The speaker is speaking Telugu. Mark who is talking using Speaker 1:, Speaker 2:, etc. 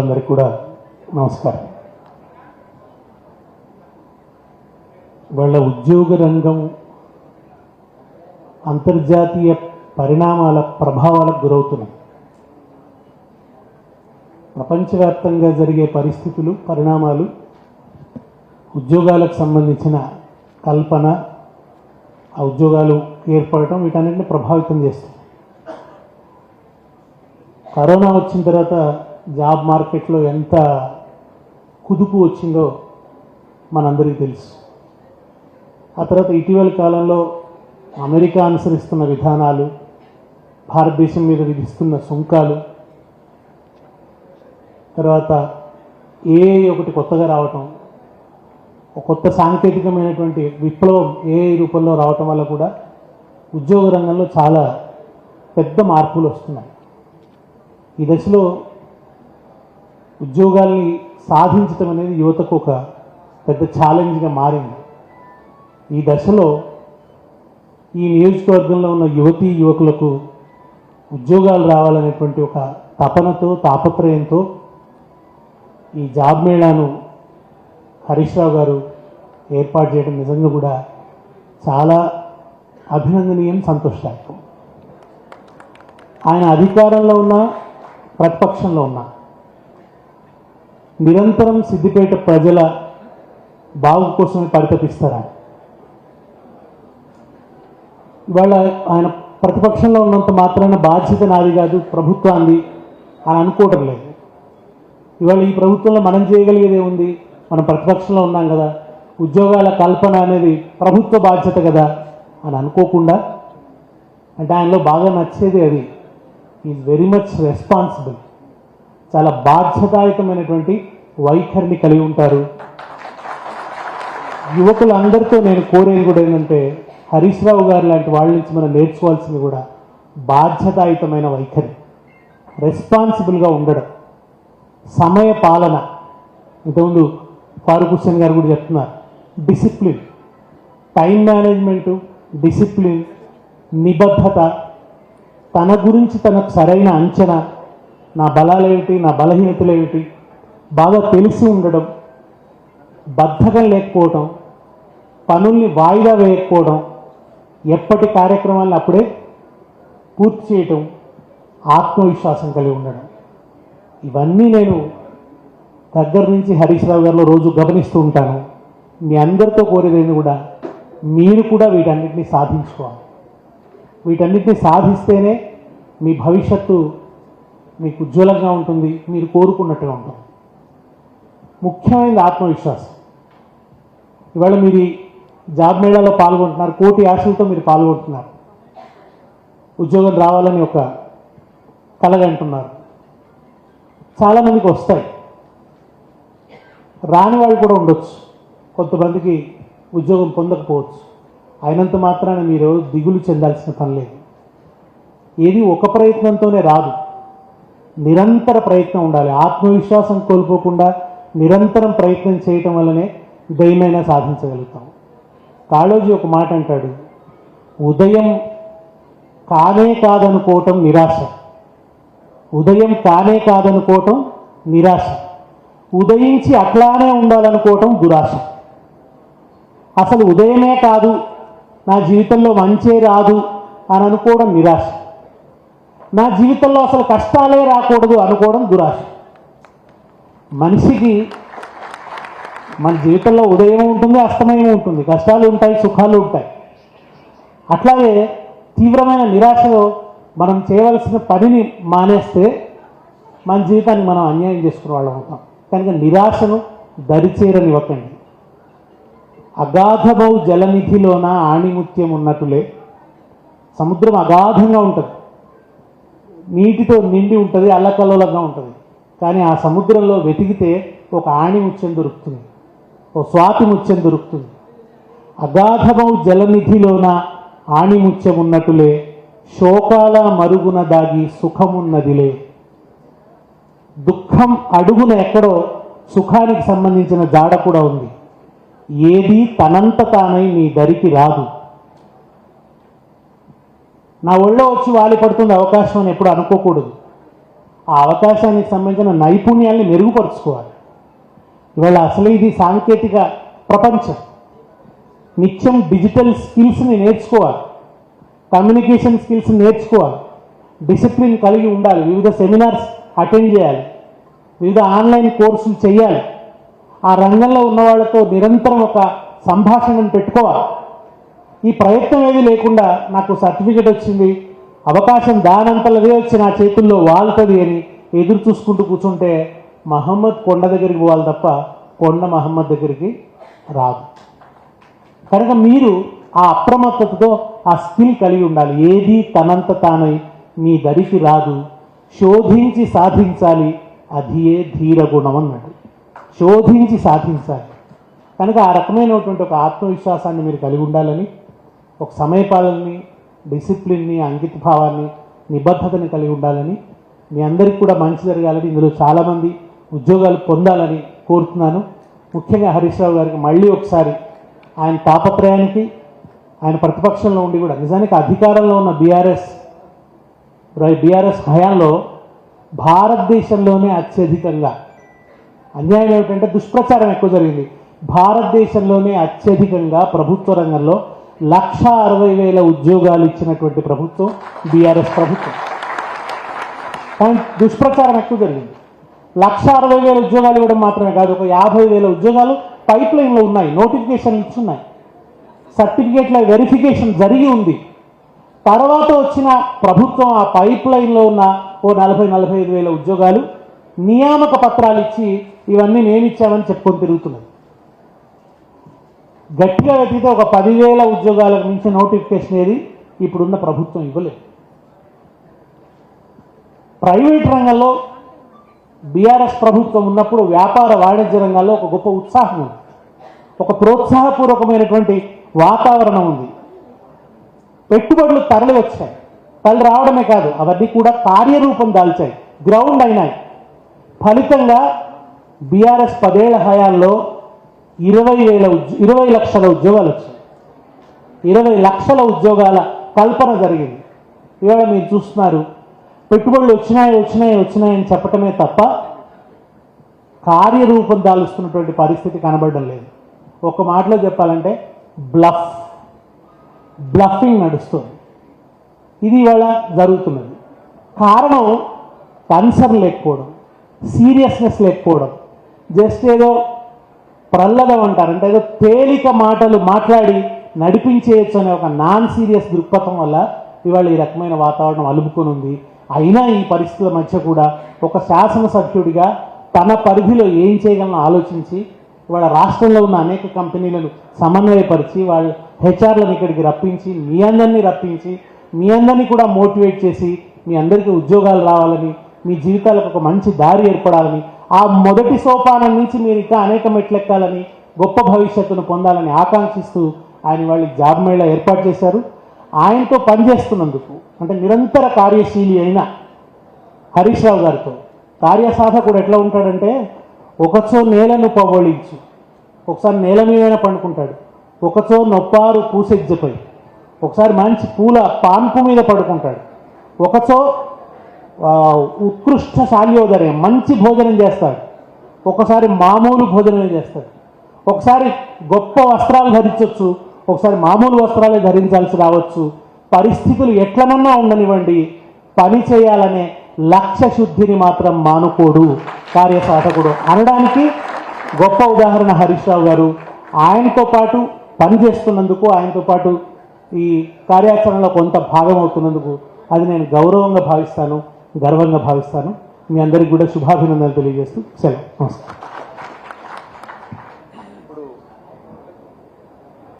Speaker 1: అందరికి కూడా నమస్కారం. వాళ్ళ ఉద్యోగ రంగం అంతర్జాతీయ పరిణామాల ప్రభావాలకు గురవుతున్నాయి. ప్రపంచవ్యాప్తంగా జరిగే పరిస్థితులు పరిణామాలు ఉద్యోగాలకు సంబంధించిన కల్పన ఆ ఉద్యోగాలు ఏర్పడటం వీటన్నిటిని ప్రభావితం చేస్తుంది కరోనా వచ్చిన తర్వాత జాబ్ మార్కెట్లో ఎంత కుదుపు వచ్చిందో మనందరికీ తెలుసు. ఆ తర్వాత ఇటీవల కాలంలో అమెరికా అనుసరిస్తున్న విధానాలు భారతదేశం మీద విధిస్తున్న సుంకాలు తర్వాత ఏ ఒకటి కొత్తగా రావటం ఒక కొత్త సాంకేతికమైనటువంటి విప్లవం ఏ రూపంలో రావటం వల్ల కూడా ఉద్యోగ రంగంలో చాలా పెద్ద మార్పులు వస్తున్నాయి. ఈ దశలో ఉద్యోగాల్ని సాధించటం అనేది యువతకు ఒక పెద్ద ఛాలెంజ్గా మారింది. ఈ దశలో ఈ నియోజకవర్గంలో ఉన్న యువతీ యువకులకు ఉద్యోగాలు రావాలనేటువంటి ఒక తపనతో తాపత్రయంతో ఈ జాబ్ మేళాను హరీష్ రావు గారు ఏర్పాటు చేయడం నిజంగా కూడా చాలా అభినందనీయం సంతోషదాయకం. ఆయన అధికారంలో ఉన్న ప్రతిపక్షంలో ఉన్న నిరంతరం సిద్దిపేట ప్రజల బాగు కోసమే పరితపిస్తారా? ఇవాళ ఆయన ప్రతిపక్షంలో ఉన్నంత మాత్రాన బాధ్యత నాది కాదు ప్రభుత్వాన్ని అని అనుకోవటం లేదు. ఇవాళ ఈ ప్రభుత్వంలో మనం చేయగలిగేది ఉంది మనం ప్రతిపక్షంలో ఉన్నాం కదా ఉద్యోగాల కల్పన అనేది ప్రభుత్వ బాధ్యత కదా అని అనుకోకుండా అంటే ఆయనలో బాగా నచ్చేది అది. ఈజ్ వెరీ మచ్ రెస్పాన్సిబుల్ చాలా బాధ్యతాయుతమైనటువంటి వైఖరిని కలిగి ఉంటారు. యువకులందరితో నేను కోరేది కూడా ఏంటంటే హరీష్ రావు గారు లాంటి వాళ్ళ నుంచి మనం నేర్చుకోవాల్సింది కూడా బాధ్యతాయుతమైన వైఖరి. రెస్పాన్సిబుల్గా ఉండడం. సమయ పాలన. ఇంతకుముందు ఫారూక్ హుస్సేన్ గారు కూడా చెప్తున్నారు డిసిప్లిన్. టైం మేనేజ్మెంటు డిసిప్లిన్ నిబద్ధత. తన గురించి తనకు సరైన అంచనా. నా బలాలేమిటి నా బలహీనతలేమిటి? బాగా తెలిసి ఉండడం బద్ధకం లేకపోవడం పనుల్ని వాయిదా వేయకపోవడం ఎప్పటి కార్యక్రమాలను అప్పుడే పూర్తి చేయటం ఆత్మవిశ్వాసం కలిగి ఉండడం. ఇవన్నీ నేను దగ్గర నుంచి హరీష్ రావు గారిలో రోజు గమనిస్తూ ఉంటాను. మీ అందరితో కోరేది కూడా మీరు కూడా వీటన్నిటిని సాధించుకోవాలి. వీటన్నిటిని సాధిస్తేనే మీ భవిష్యత్తు మీకు ఉజ్వలంగా ఉంటుంది మీరు కోరుకున్నట్టుగా ఉంటుంది. ముఖ్యమైనది ఆత్మవిశ్వాసం. ఇవాళ మీరు జాబ్ మేళాలో పాల్గొంటున్నారు కోటి ఆశలతో మీరు పాల్గొంటున్నారు. ఉద్యోగం రావాలని ఒక కలగంటున్నారు చాలామందికి వస్తాయి. రాని వాళ్ళు కూడా ఉండొచ్చు. కొంతమందికి ఉద్యోగం పొందకపోవచ్చు. అయినంత మాత్రాన మీరు దిగులు చెందాల్సిన పని లేదు. ఏది ఒక ప్రయత్నంతోనే రాదు. నిరంతర ప్రయత్నం ఉండాలి. ఆత్మవిశ్వాసం కోల్పోకుండా నిరంతరం ప్రయత్నం చేయటం వల్లనే దయమైనా సాధించగలుగుతాం. కాళోజీ ఒక మాట అంటాడు. ఉదయం కానే కాదనుకోవటం నిరాశ. ఉదయం కానే కాదనుకోవటం నిరాశ. ఉదయించి అట్లానే ఉండాలనుకోవటం దురాశ. అసలు ఉదయమే కాదు నా జీవితంలో మంచే రాదు అని అనుకోవడం నిరాశ. నా జీవితంలో అసలు కష్టాలే రాకూడదు అనుకోవడం దురాశ. మనిషికి మన జీవితంలో ఉదయం ఉంటుంది అస్తమయం ఉంటుంది. కష్టాలు ఉంటాయి సుఖాలు ఉంటాయి. అట్లాగే తీవ్రమైన నిరాశలో మనం చేయవలసిన పనిని మానేస్తే మన జీవితాన్ని మనం అన్యాయం చేసుకునే వాళ్ళం అవుతాం. కనుక నిరాశను దరిచేరనివ్వకండి. అగాధమౌ జలనిధిలోన ఆణిముత్యం ఉన్నట్టులే. సముద్రం అగాధంగా ఉంటుంది. నీటితో నిండి ఉంటుంది అల్లకల్లోలంగా ఉంటుంది. కానీ ఆ సముద్రంలో వెతికితే ఒక ఆణి ముత్యం దొరుకుతుంది ఓ స్వాతి ముత్యం దొరుకుతుంది అగాధమౌ జలనిధిలోన ఆణిముత్యం ఉన్నట్టులే శోకాల మరుగున దాగి సుఖమున్నదిలే. దుఃఖం అడుగున ఎక్కడో సుఖానికి సంబంధించిన జాడ కూడా ఉంది. ఏది తనంత తానై నీ దరికి రాదు. నా ఒళ్ళో వచ్చి వాలి పడుతుంది అవకాశం అని ఎప్పుడు అనుకోకూడదు. ఆ అవకాశానికి సంబంధించిన నైపుణ్యాల్ని మెరుగుపరుచుకోవాలి. ఇవాళ అసలు ఇది సాంకేతిక ప్రపంచం. నిత్యం డిజిటల్ స్కిల్స్ని నేర్చుకోవాలి. కమ్యూనికేషన్ స్కిల్స్ నేర్చుకోవాలి. డిసిప్లిన్ కలిగి ఉండాలి. వివిధ సెమినార్స్ అటెండ్ చేయాలి. వివిధ ఆన్లైన్ కోర్సులు చేయాలి. ఆ రంగంలో ఉన్న వాళ్ళతో నిరంతరం ఒక సంభాషణను పెట్టుకోవాలి. ఈ ప్రయత్నం ఏది లేకుండా నాకు సర్టిఫికెట్ వచ్చింది. అవకాశం దానంతలదే వచ్చి నా చేతుల్లో వాలుతుంది అని ఎదురు చూసుకుంటూ కూర్చుంటే మహమ్మద్ కొండ దగ్గరికి పోవాలి తప్ప కొండ మహమ్మద్ దగ్గరికి రాదు. కనుక మీరు ఆ అప్రమత్తతతో ఆ స్కిల్ కలిగి ఉండాలి. ఏది తనంత తానై మీ దరికి రాదు. శోధించి సాధించాలి. అది ఏ ధీర గుణం అన్నట్టు. శోధించి సాధించాలి. కనుక ఆ రకమైనటువంటి ఒక ఆత్మవిశ్వాసాన్ని మీరు కలిగి ఉండాలని ఒక సమయపాలనని డిసిప్లిన్ని అంకితభావాన్ని నిబద్ధతని కలిగి ఉండాలని మీ అందరికీ కూడా మంచి జరగాలని ఇందులో చాలామంది ఉద్యోగాలు పొందాలని కోరుతున్నాను. ముఖ్యంగా హరీష్ రావు గారికి మళ్ళీ ఒకసారి ఆయన తాపత్రయానికి ఆయన ప్రతిపక్షంలో ఉండి కూడా నిజానికి అధికారంలో ఉన్న బీఆర్ఎస్ బీఆర్ఎస్ హయాంలో భారతదేశంలోనే అత్యధికంగా అన్యాయం ఏమిటంటే దుష్ప్రచారం ఎక్కువ జరిగింది. భారతదేశంలోనే అత్యధికంగా ప్రభుత్వ రంగంలో లక్ష అరవై వేల ఉద్యోగాలు ఇచ్చినటువంటి ప్రభుత్వం బీఆర్ఎస్ ప్రభుత్వం. కానీ దుష్ప్రచారం ఎక్కువ జరిగింది. లక్ష అరవై వేల ఉద్యోగాలు ఇవ్వడం మాత్రమే కాదు ఒక యాభై వేల ఉద్యోగాలు పైప్ లైన్లో ఉన్నాయి నోటిఫికేషన్లు ఇచ్చున్నాయి. సర్టిఫికేట్ల వెరిఫికేషన్ జరిగి ఉంది. తర్వాత వచ్చిన ప్రభుత్వం ఆ పైప్ లైన్లో ఉన్న ఓ నలభై నలభై ఐదు వేల ఉద్యోగాలు నియామక పత్రాలు ఇచ్చి ఇవన్నీ మేము చెప్పుకొని తిరుగుతున్నాయి గట్టిగా వెతికితే ఒక పదివేల ఉద్యోగాలకు మించి నోటిఫికేషన్ ఏది ఇప్పుడున్న ప్రభుత్వం ఇవ్వలేదు. ప్రైవేట్ రంగంలో బీఆర్ఎస్ ప్రభుత్వం ఉన్నప్పుడు వ్యాపార వాణిజ్య రంగాల్లో ఒక గొప్ప ఉత్సాహం ఉంది. ఒక ప్రోత్సాహపూర్వకమైనటువంటి వాతావరణం ఉంది. పెట్టుబడులు తరలి వచ్చాయి. తరలి రావడమే కాదు అవన్నీ కూడా కార్యరూపం దాల్చాయి. గ్రౌండ్ అయినాయి. ఫలితంగా బీఆర్ఎస్ పదేళ్ళ హయాల్లో ఇరవై వేల ఇరవై లక్షల ఉద్యోగాలు వచ్చాయి. ఇరవై లక్షల ఉద్యోగాల కల్పన జరిగింది. ఇవాళ మీరు చూస్తున్నారు పెట్టుబడులు వచ్చినాయి వచ్చినాయి వచ్చినాయని చెప్పటమే తప్ప కార్యరూపం దాలుస్తున్నటువంటి పరిస్థితి కనబడడం లేదు. ఒక మాటలో చెప్పాలంటే బ్లఫ్ బ్లఫింగ్ నడుస్తుంది. ఇది ఇవాళ జరుగుతున్నది. కారణం కన్సర్న్ లేకపోవడం సీరియస్నెస్ లేకపోవడం. జస్ట్ ఏదో ప్రల్లదం అంటారు. అంటే ఏదో తేలిక మాటలు మాట్లాడి నడిపించేయచ్చు అనే ఒక నాన్ సీరియస్ దృక్పథం వల్ల ఇవాళ ఈ రకమైన వాతావరణం అలుపుకొని ఉంది అయినా ఈ పరిస్థితుల మధ్య కూడా ఒక శాసనసభ్యుడిగా తన పరిధిలో ఏం చేయగలను ఆలోచించి ఇవాళ రాష్ట్రంలో ఉన్న అనేక కంపెనీలను సమన్వయపరిచి వాళ్ళ హెచ్ఆర్లను ఇక్కడికి రప్పించి మీ అందరినీ రప్పించి మీ అందరినీ కూడా మోటివేట్ చేసి మీ అందరికీ ఉద్యోగాలు రావాలని మీ జీవితాలకు ఒక మంచి దారి ఏర్పడాలని ఆ మొదటి సోపానం నుంచి మీరు ఇంకా అనేక మెట్లెక్కాలని గొప్ప భవిష్యత్తును పొందాలని ఆకాంక్షిస్తూ ఆయన వాళ్ళకి జాబ్ మేళా ఏర్పాటు చేశారు. ఆయనతో పనిచేస్తున్నందుకు అంటే నిరంతర కార్యశీలి అయిన హరీష్ రావు గారితో కార్యసాధకుడు ఎట్లా ఉంటాడంటే ఒకచో నేలను పవళించు ఒకసారి నేల మీదైనా పండుకుంటాడు ఒకచో నొప్పారు పూసెజ్జపై ఒకసారి మంచి పూల పాన్పు మీద పడుకుంటాడు ఒకచో ఉత్కృష్ట శాల్యోదర్యం మంచి భోజనం చేస్తాడు. ఒకసారి మామూలు భోజనమే చేస్తాడు. ఒకసారి గొప్ప వస్త్రాలు ధరించవచ్చు ఒకసారి మామూలు వస్త్రాలే ధరించాల్సి రావచ్చు. పరిస్థితులు ఎట్లనన్నా ఉండనివ్వండి. పని చేయాలనే లక్ష్య శుద్ధిని మాత్రం మానుకోడు కార్యసాధకుడు. అనడానికి గొప్ప ఉదాహరణ హరీష్ రావు గారు. ఆయనతో పాటు పని చేస్తున్నందుకు ఆయనతో పాటు ఈ కార్యాచరణలో కొంత భాగం అవుతున్నందుకు అది నేను గౌరవంగా భావిస్తాను. గర్వంగా భావిస్తాను. మీ అందరికీ కూడా శుభాభినందనలు తెలియజేస్తూ సెలవు. నమస్కారం.